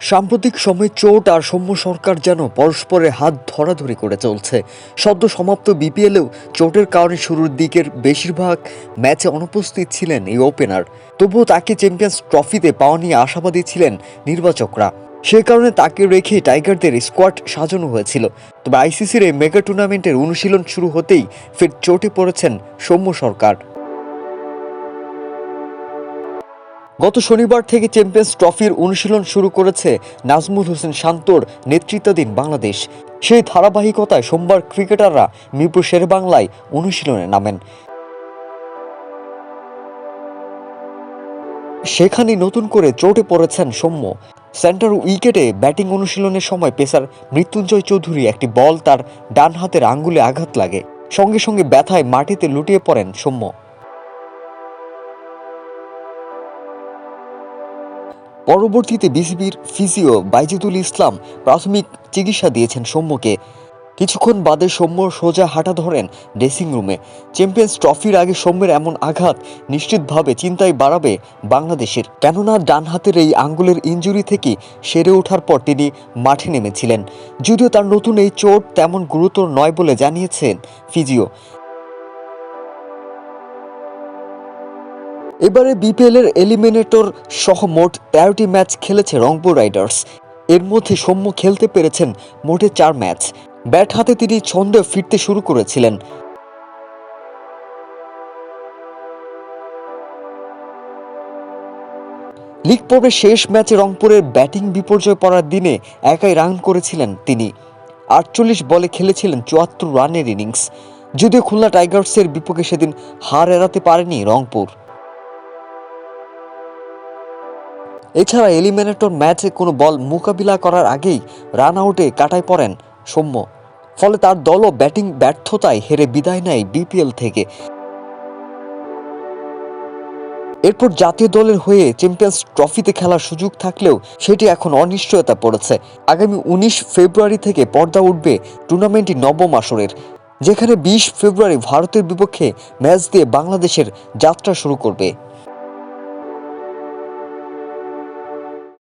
সাম্প্রতিক সময়ে চোট আর সৌম্য সরকার যেন পরস্পরের হাত ধরাধরি করে চলছে। সদ্য সমাপ্ত বিপিএলেও চোটের কারণে শুরুর দিকের বেশিরভাগ ম্যাচে অনুপস্থিত ছিলেন এই ওপেনার। তবুও তাকে চ্যাম্পিয়ন্স ট্রফিতে পাওয়া নিয়ে আশাবাদী ছিলেন নির্বাচকরা। সে কারণে তাকে রেখে টাইগারদের স্কোয়াড সাজানো হয়েছিল। তবে আইসিসির এই মেগা টুর্নামেন্টের অনুশীলন শুরু হতেই ফের চোটে পড়েছেন সৌম্য সরকার। গত শনিবার থেকে চ্যাম্পিয়ন্স ট্রফির অনুশীলন শুরু করেছে নাজমুল হোসেন শান্তর নেতৃত্বাধীন বাংলাদেশ। সেই ধারাবাহিকতায় সোমবার ক্রিকেটাররা মিরপুর শেরেবাংলায় অনুশীলনে নামেন। সেখানে নতুন করে চোটে পড়েছেন সৌম্য। সেন্টার উইকেটে ব্যাটিং অনুশীলনের সময় পেসার মৃত্যুঞ্জয় চৌধুরী একটি বল তার ডান হাতের আঙ্গুলে আঘাত লাগে। সঙ্গে সঙ্গে ব্যথায় মাটিতে লুটিয়ে পড়েন সৌম্য। পরবর্তীতে বিসিবির ফিজিও বাইজিদুল ইসলাম প্রাথমিক চিকিৎসা দিয়েছেন সৌম্যকে। কিছুক্ষণ বাদে সৌম্য সোজা হাঁটা ধরেন ড্রেসিং রুমে। চ্যাম্পিয়ন্স ট্রফির আগে সৌম্যের এমন আঘাত নিশ্চিতভাবে চিন্তায় বাড়াবে বাংলাদেশের। কেননা ডান হাতের এই আঙ্গুলের ইঞ্জুরি থেকে সেরে ওঠার পর তিনি মাঠে নেমেছিলেন। যদিও তার নতুন এই চোট তেমন গুরুতর নয় বলে জানিয়েছেন ফিজিও। এবারে বিপিএল এর এলিমিনেটর সহ মোট তেরোটি ম্যাচ খেলেছে রংপুর রাইডার্স। এর মধ্যে সৌম্য খেলতে পেরেছেন মোটে চার ম্যাচ ব্যাট হাতে তিনি ছন্দে ফিরতে শুরু করেছিলেন। লিগ পর্বের শেষ ম্যাচে রংপুরের ব্যাটিং বিপর্যয় পড়ার দিনে একাই রান করেছিলেন তিনি। আটচল্লিশ বলে খেলেছিলেন চুয়াত্তর রানের ইনিংস যদিও খুলনা টাইগার্সের বিপক্ষে সেদিন হার এড়াতে পারেনি রংপুর। এছাড়া এলিমিনেটর ম্যাচে কোনো বল মোকাবিলা করার আগেই রান আউটে কাটায় পড়েন সৌম্য। ফলে তার দলও ব্যাটিং ব্যর্থতায় হেরে বিদায় নেয় বিপিএল থেকে। এরপর জাতীয় দলের হয়ে চ্যাম্পিয়ন্স ট্রফিতে খেলার সুযোগ থাকলেও সেটি এখন অনিশ্চয়তা পড়েছে। আগামী উনিশ ফেব্রুয়ারি থেকে পর্দা উঠবে টুর্নামেন্টটি নবম আসরের, যেখানে বিশ ফেব্রুয়ারি ভারতের বিপক্ষে ম্যাচ দিয়ে বাংলাদেশের যাত্রা শুরু করবে।